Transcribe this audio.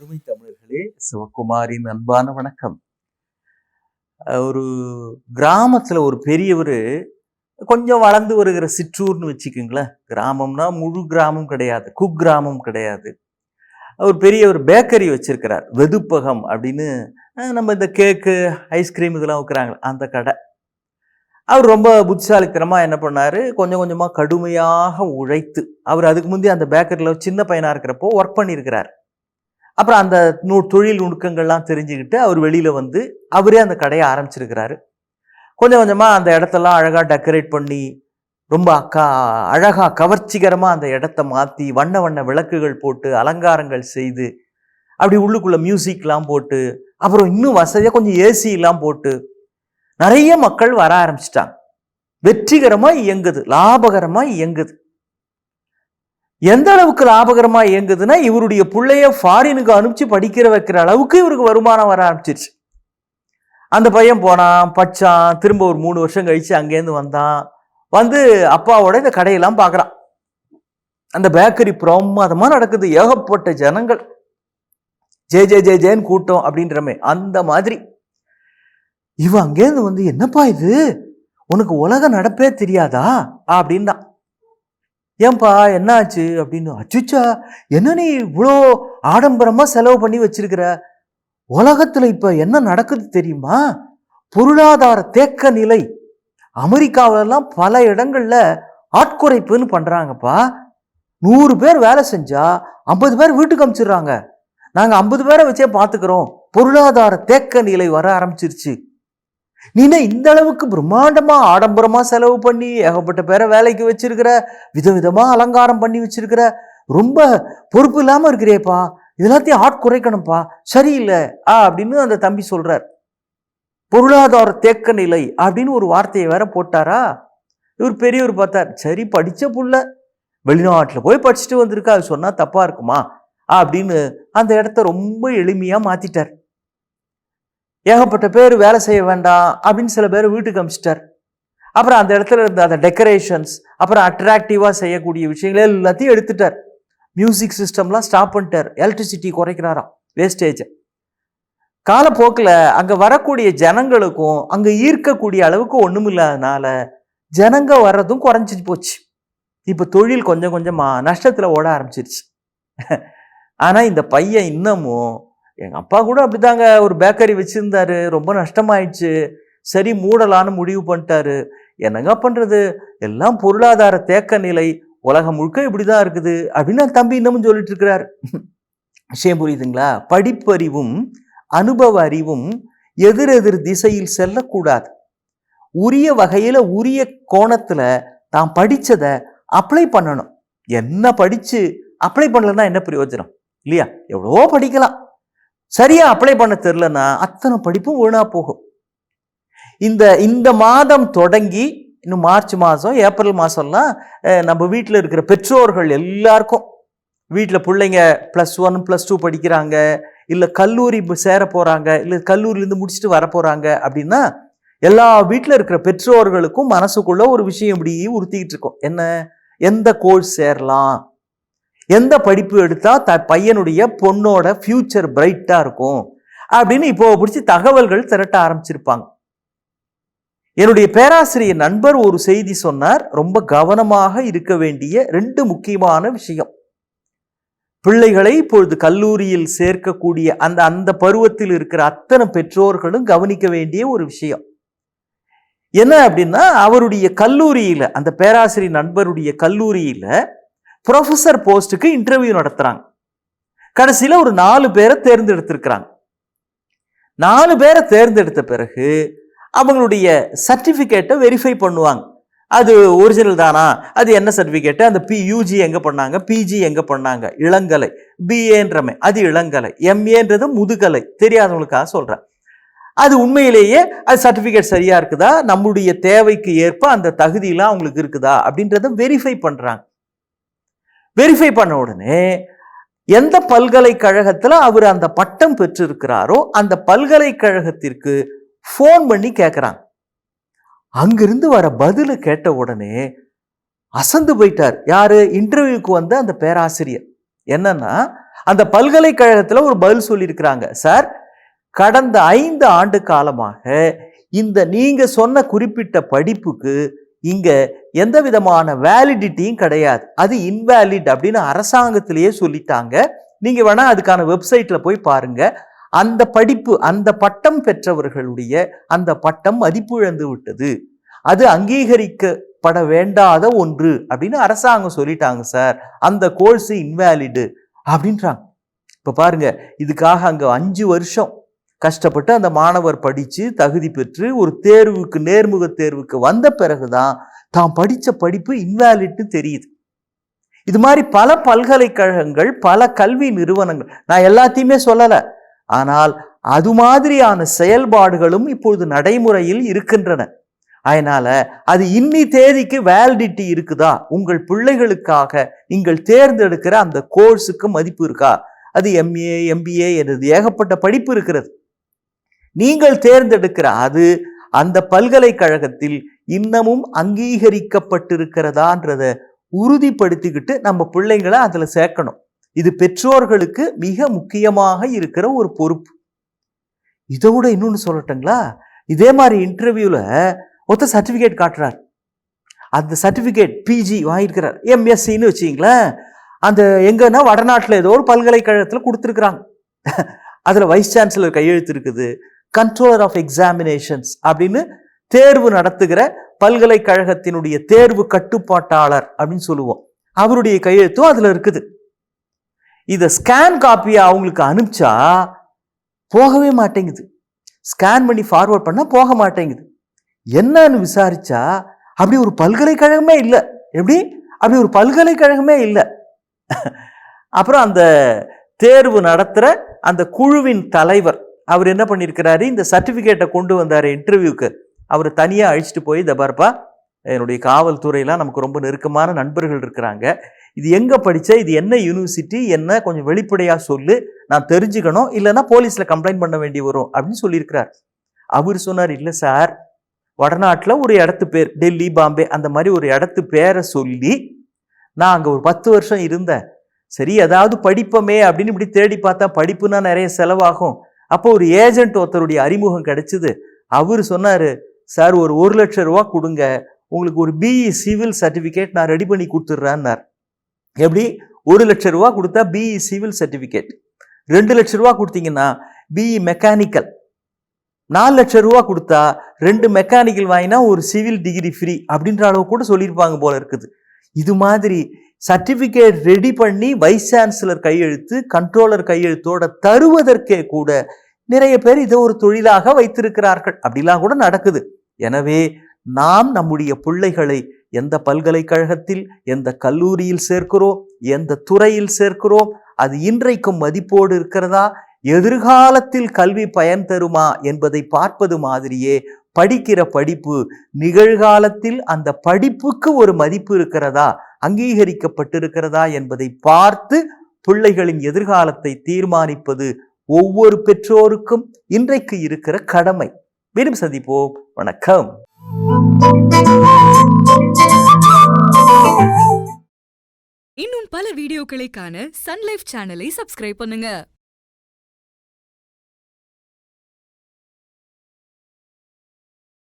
அருமை தமிழர்களே சிவகுமாரின் அன்பான வணக்கம். ஒரு கிராமத்தில் ஒரு பெரியவர் கொஞ்சம் வளர்ந்து வருகிற சிற்றூர்னு வச்சுக்கோங்களேன். கிராமம்னா முழு கிராமம் கிடையாது குக்கிராமம் கிடையாது. ஒரு பெரிய ஒரு பேக்கரி வச்சுருக்கிறார் வெதுப்பகம் அப்படின்னு. நம்ம இந்த கேக்கு ஐஸ்கிரீம் இதெல்லாம் வைக்கிறாங்க அந்த கடை. அவர் ரொம்ப புத்திசாலித்தனமாக என்ன பண்ணாரு கொஞ்சம் கொஞ்சமாக கடுமையாக உழைத்து அவர் அதுக்கு முந்தைய அந்த பேக்கரியில் சின்ன பையனாக இருக்கிறப்போ ஒர்க் பண்ணியிருக்கிறார். அப்புறம் அந்த நூ தொழில் நுணுக்கங்கள்லாம் தெரிஞ்சுக்கிட்டு அவர் வெளியில் வந்து அவரே அந்த கடையை ஆரம்பிச்சிருக்கிறாரு. கொஞ்சம் கொஞ்சமாக அந்த இடத்தெல்லாம் அழகாக டெக்கரேட் பண்ணி ரொம்ப அக்கா அழகாக கவர்ச்சிகரமாக அந்த இடத்த மாற்றி வண்ண வண்ண விளக்குகள் போட்டு அலங்காரங்கள் செய்து அப்படி உள்ளுக்குள்ளே மியூசிக்லாம் போட்டு அப்புறம் இன்னும் வசதியாக கொஞ்சம் ஏசிலாம் போட்டு நிறைய மக்கள் வர ஆரம்பிச்சிட்டாங்க. வெற்றிகரமாக இயங்குது லாபகரமாக இயங்குது. எந்த அளவுக்கு லாபகரமாக இயங்குதுன்னா இவருடைய பிள்ளைய ஃபாரினுக்கு அனுப்பிச்சு படிக்கிற வைக்கிற அளவுக்கு இவருக்கு வருமானம் வர ஆரம்பிச்சிருச்சு. அந்த பையன் போனான் பச்சான் திரும்ப ஒரு மூணு வருஷம் கழிச்சு அங்கேருந்து வந்தான். வந்து அப்பாவோட இந்த கடையெல்லாம் பார்க்குறான். அந்த பேக்கரி பிரமாதமாக நடக்குது. ஏகப்பட்ட ஜனங்கள். ஜே ஜே ஜே ஜேன்னு கூட்டம் அப்படின்றமே. அந்த மாதிரி. இவன் அங்கேருந்து வந்து என்னப்பா இது? உனக்கு உலக நடப்பே தெரியாதா? அப்படின்னா ஏன்பா என்னாச்சு? அப்படின்னு அச்சுச்சா என்ன நீ இவ்வளோ ஆடம்பரமாக செலவு பண்ணி வச்சிருக்கிற? உலகத்தில் இப்போ என்ன நடக்குது தெரியுமா? பொருளாதார தேக்க நிலை. அமெரிக்காவிலலாம் பல இடங்களில் ஆட்குறைப்புன்னு பண்ணுறாங்கப்பா நூறு பேர் வேலை செஞ்சா ஐம்பது பேர் வீட்டுக்கு அமிச்சிடுறாங்க. நாங்கள் ஐம்பது பேரை வச்சே பார்த்துக்கிறோம் பொருளாதார தேக்க நிலை வர ஆரம்பிச்சிருச்சு. நீனா இந்த அளவுக்கு பிரம்மாண்டமா ஆடம்பரமா செலவு பண்ணி ஏகப்பட்ட பேரை வேலைக்கு வச்சிருக்கிற விதவிதமா அலங்காரம் பண்ணி வச்சிருக்கிற ரொம்ப பொறுப்பு இல்லாம இருக்கிறேப்பா. இதெல்லாத்தையும் ஆட்குறைக்கணும்ப்பா சரியில்லை. ஆ அப்படின்னு அந்த தம்பி சொல்கிறார் பொருளாதார தேக்க நிலை அப்படின்னு ஒரு வார்த்தையை வேற போட்டாரா? இவர் பெரியவர் பார்த்தார். சரி படிச்ச புள்ள. வெளிநாட்டில் போய் படிச்சுட்டு வந்திருக்கா. அது சொன்னா தப்பாக இருக்குமா? அப்படின்னு அந்த இடத்த ரொம்ப எளிமையா மாத்திட்டார். ஏகப்பட்ட பேர் வேலை செய்ய வேண்டாம் அப்படின்னு சில பேர் வீட்டுக்கு அமிச்சிட்டார். அப்புறம் அந்த இடத்துல இருந்த அந்த டெக்கரேஷன்ஸ் அப்புறம் அட்ராக்டிவாக செய்யக்கூடிய விஷயங்கள் எல்லாத்தையும் எடுத்துட்டார். மியூசிக் சிஸ்டம்லாம் ஸ்டாப் பண்ணிட்டார். எலக்ட்ரிசிட்டி குறைக்கிறாராம் வேஸ்டேஜை காலப்போக்கில் அங்கே வரக்கூடிய ஜனங்களுக்கும் அங்கே ஈர்க்கக்கூடிய அளவுக்கு ஒன்றும் இல்லாதனால ஜனங்க வர்றதும் குறைஞ்சி போச்சு. இப்போ தொழில் கொஞ்சம் கொஞ்சமாக நஷ்டத்தில் ஓட ஆரம்பிச்சிருச்சு. ஆனால் இந்த பையன் இன்னமும் எங்கள் அப்பா கூட அப்படிதாங்க. ஒரு பேக்கரி வச்சுருந்தாரு. ரொம்ப நஷ்டமாயிடுச்சு. சரி மூடலான்னு முடிவு பண்ணிட்டாரு. என்னங்க பண்ணுறது எல்லாம் பொருளாதார தேக்க நிலை. உலகம் முழுக்க இப்படி தான் இருக்குது. அப்படின்னு தம்பி இன்னமும் சொல்லிட்டு இருக்கிறார். விஷயம் புரியுதுங்களா? படிப்பறிவும் அனுபவ அறிவும் எதிரெதிர் திசையில் செல்லக்கூடாது. உரிய வகையில் உரிய கோணத்தில் தான் படித்ததை அப்ளை பண்ணணும். என்ன படித்து அப்ளை பண்ணலன்னா என்ன பிரயோஜனம்? இல்லையா? எவ்வளோ படிக்கலாம். சரியாக அப்ளை பண்ண தெரிலனா அத்தனை படிப்பும் வீணாக போகும். இந்த இந்த மாதம் தொடங்கி இன்னும் மார்ச் மாதம் ஏப்ரல் மாதம்லாம் நம்ம வீட்டில் இருக்கிற பெற்றோர்கள் எல்லாருக்கும் வீட்டில் பிள்ளைங்க ப்ளஸ் ஒன் ப்ளஸ் டூ படிக்கிறாங்க இல்லை கல்லூரி சேர போகிறாங்க இல்லை கல்லூரிலேருந்து முடிச்சுட்டு வர போகிறாங்க அப்படின்னா எல்லா வீட்டில் இருக்கிற பெற்றோர்களுக்கும் மனசுக்குள்ளே ஒரு விஷயம் இப்படி உறுத்திக்கிட்டு இருக்கோம். என்ன? எந்த கோர்ஸ் சேரலாம்? எந்த படிப்பு எடுத்தால் த பையனுடைய பொண்ணோட ஃப்யூச்சர் பிரைட்டாக இருக்கும்? அப்படின்னு இப்போ பிடிச்சி தகவல்கள் திரட்ட ஆரம்பிச்சிருப்பாங்க. என்னுடைய பேராசிரியர் நண்பர் ஒரு செய்தி சொன்னார். ரொம்ப கவனமாக இருக்க வேண்டிய ரெண்டு முக்கியமான விஷயம். பிள்ளைகளை இப்பொழுது கல்லூரியில் சேர்க்கக்கூடிய அந்த அந்த பருவத்தில் இருக்கிற அத்தனை பெற்றோர்களும் கவனிக்க வேண்டிய ஒரு விஷயம். என்ன அப்படின்னா அவருடைய கல்லூரியில் அந்த பேராசிரியர் நண்பருடைய கல்லூரியில் ப்ரொஃபஸர் போஸ்ட்டுக்கு இன்டர்வியூ நடத்துகிறாங்க கடைசியில் ஒரு நாலு பேரை தேர்ந்தெடுத்திருக்கிறாங்க. நாலு பேரை தேர்ந்தெடுத்த பிறகு அவங்களுடைய சர்டிஃபிகேட்டை வெரிஃபை பண்ணுவாங்க. அது ஒரிஜினல் தானா? அது என்ன சர்டிஃபிகேட்டு அந்த பி யூஜி எங்கே பண்ணாங்க? பிஜி எங்கே பண்ணாங்க? இளங்கலை. பிஏன்றமே அது இளங்கலை. எம்ஏன்றது முதுகலை. தெரியாதவங்களுக்காக சொல்கிறேன் அது உண்மையிலேயே அது சர்டிஃபிகேட் சரியாக இருக்குதா? நம்முடைய தேவைக்கு ஏற்ப அந்த தகுதியெலாம் அவங்களுக்கு இருக்குதா? அப்படின்றத வெரிஃபை பண்ணுறாங்க வெரிஃபை பண்ண உடனே எந்த பல்கலைக்கழகத்தில் அவர் அந்த பட்டம் பெற்றிருக்கிறாரோ அந்த பல்கலைக்கழகத்திற்கு ஃபோன் பண்ணி கேட்குறாங்க அங்கிருந்து வர பதில் கேட்ட உடனே அசந்து போயிட்டார். யார்? இன்டர்வியூக்கு வந்த அந்த பேராசிரியர். என்னன்னா அந்த பல்கலைக்கழகத்தில் ஒரு பதில் சொல்லியிருக்கிறாங்க. சார் கடந்த ஐந்து ஆண்டு காலமாக இந்த நீங்கள் சொன்ன குறிப்பிட்ட படிப்புக்கு இங்கே எந்த விதமான வேலிடிட்டியும் கிடையாது. அது இன்வேலிட் அப்படின்னு அரசாங்கத்திலேயே சொல்லிட்டாங்க. நீங்கள் வேணால் அதுக்கான வெப்சைட்டில் போய் பாருங்கள் அந்த படிப்பு அந்த பட்டம் பெற்றவர்களுடைய அந்த பட்டம் மதிப்பிழந்து விட்டது. அது அங்கீகரிக்கப்பட வேண்டாத ஒன்று அப்படின்னு அரசாங்கம் சொல்லிட்டாங்க சார். அந்த கோர்ஸ் இன்வேலிடு அப்படின்றாங்க. இப்போ பாருங்க இதுக்காக அங்கே அஞ்சு வருஷம் கஷ்டப்பட்டு அந்த மாணவர் படித்து தகுதி பெற்று ஒரு தேர்வுக்கு நேர்முக தேர்வுக்கு வந்த பிறகுதான் தான் படித்த படிப்பு இன்வேலிட்னு தெரியுது. இது மாதிரி பல பல்கலைக்கழகங்கள் பல கல்வி நிறுவனங்கள் நான் எல்லாத்தையுமே சொல்லலை. ஆனால் அது மாதிரியான செயல்பாடுகளும் இப்பொழுது நடைமுறையில் இருக்கின்றன. அதனால் அது இன்னி தேதிக்கு வேலிடிட்டி இருக்குதா? உங்கள் பிள்ளைகளுக்காக நீங்கள் தேர்ந்தெடுக்கிற அந்த கோர்ஸுக்கு மதிப்பு இருக்கா? அது எம்ஏ எம்பிஏ எனது ஏகப்பட்ட படிப்பு இருக்கிறது. நீங்கள் தேர்ந்தெடுக்கிற அது அந்த பல்கலைக்கழகத்தில் இன்னமும் அங்கீகரிக்கப்பட்டிருக்கிறதான்றத உறுதிப்படுத்திக்கிட்டு நம்ம பிள்ளைங்களை அதில் சேர்க்கணும். இது பெற்றோர்களுக்கு மிக முக்கியமாக இருக்கிற ஒரு பொறுப்பு. இதை விட சொல்லட்டுங்களா? இதே மாதிரி இன்டர்வியூவில் ஒருத்தர் சர்டிஃபிகேட் காட்டுறார். அந்த சர்டிஃபிகேட் பிஜி வாங்கியிருக்கிறார். எம்எஸ்சின்னு வச்சிங்களேன் அந்த எங்கன்னா வடநாட்டில் ஏதோ ஒரு பல்கலைக்கழகத்தில் கொடுத்துருக்குறாங்க. அதில் வைஸ் சான்சலர் கையெழுத்து இருக்குது. கண்ட்ரோலர் ஆஃப் எக்ஸாமினேஷன்ஸ் அப்படின்னு தேர்வு நடத்துகிற பல்கலைக்கழகத்தினுடைய தேர்வு கட்டுப்பாட்டாளர் அப்படின்னு சொல்லுவோம். அவருடைய கையெழுத்தும் அதில் இருக்குது. இதை ஸ்கேன் காப்பியை அவங்களுக்கு அனுப்பிச்சா போகவே மாட்டேங்குது. ஸ்கேன் பண்ணி ஃபார்வர்ட் பண்ணால் போக மாட்டேங்குது. என்னன்னு விசாரிச்சா அப்படி ஒரு பல்கலைக்கழகமே இல்லை. எப்படி? அப்படி ஒரு பல்கலைக்கழகமே இல்லை. அப்புறம் அந்த தேர்வு நடத்துகிற அந்த குழுவின் தலைவர் அவர் என்ன பண்ணியிருக்கிறாரு? இந்த சர்டிஃபிகேட்டை கொண்டு வந்தார் இன்டர்வியூக்கு அவர் தனியாக அழிச்சிட்டு போய் தபார்ப்பா என்னுடைய காவல்துறையெல்லாம் நமக்கு ரொம்ப நெருக்கமான நண்பர்கள் இருக்கிறாங்க. இது எங்கே படித்த இது என்ன யூனிவர்சிட்டி என்ன கொஞ்சம் வெளிப்படையாக சொல்லு. நான் தெரிஞ்சுக்கணும். இல்லைன்னா போலீஸில் கம்ப்ளைண்ட் பண்ண வேண்டி வரும். அப்படின்னு சொல்லியிருக்கிறார். அவர் சொன்னார் இல்லை சார். வடநாட்டில் ஒரு இடத்து பேர் டெல்லி பாம்பே அந்த மாதிரி ஒரு இடத்து பேரை சொல்லி நான் அங்கே ஒரு பத்து வருஷம் இருந்தேன். சரி ஏதாவது படிப்போமே அப்படின்னு இப்படி தேடி பார்த்தா படிப்புனா நிறைய செலவாகும். அப்போ ஒரு ஏஜென்ட் ஒருத்தருடைய அறிமுகம் கிடைச்சிது. அவர் சொன்னார் சார் ஒரு ஒரு லட்சம் ரூபா கொடுங்க. உங்களுக்கு ஒரு பிஇ சிவில் சர்டிஃபிகேட் நான் ரெடி பண்ணி கொடுத்துட்றேன்னார். எப்படி? ஒரு லட்சம் ரூபா கொடுத்தா பிஇ சிவில் சர்டிஃபிகேட் ரெண்டு லட்சம் ரூபா கொடுத்தீங்கன்னா பிஇ மெக்கானிக்கல் நாலு லட்சம் ரூபா கொடுத்தா ரெண்டு மெக்கானிக்கல் வாங்கினா ஒரு சிவில் டிகிரி ஃப்ரீ அப்படின்ற அளவு கூட சொல்லியிருப்பாங்க போல இருக்குது. இது மாதிரி சர்டிஃபிகேட் ரெடி பண்ணி வைஸ் சான்சலர் கையெழுத்து கண்ட்ரோலர் கையெழுத்தோட தருவதற்கே கூட நிறைய பேர் இதை ஒரு தொழிலாக வைத்திருக்கிறார்கள். அப்படிலாம் கூட நடக்குது. எனவே நாம் நம்முடைய பிள்ளைகளை எந்த பல்கலைக்கழகத்தில் எந்த கல்லூரியில் சேர்க்கிறோம் எந்த துறையில் சேர்க்கிறோம் அது இன்றைக்கும் மதிப்போடு இருக்கிறதா எதிர்காலத்தில் கல்வி பயன் தருமா என்பதை பார்ப்பது மாதிரியே படிக்கிற படிப்பு நிகழ்காலத்தில் அந்த படிப்புக்கு ஒரு மதிப்பு இருக்கிறதா அங்கீகரிக்கப்பட்டிருக்கிறதா என்பதை பார்த்து பிள்ளைகளின் எதிர்காலத்தை தீர்மானிப்பது ஒவ்வொரு பெற்றோருக்கும் இன்றைக்கு இருக்கிற கடமை. மீண்டும் சந்திப்போம். வணக்கம். இன்னும் பல வீடியோக்களை காண சேனலை சப்ஸ்கிரைப் பண்ணுங்க.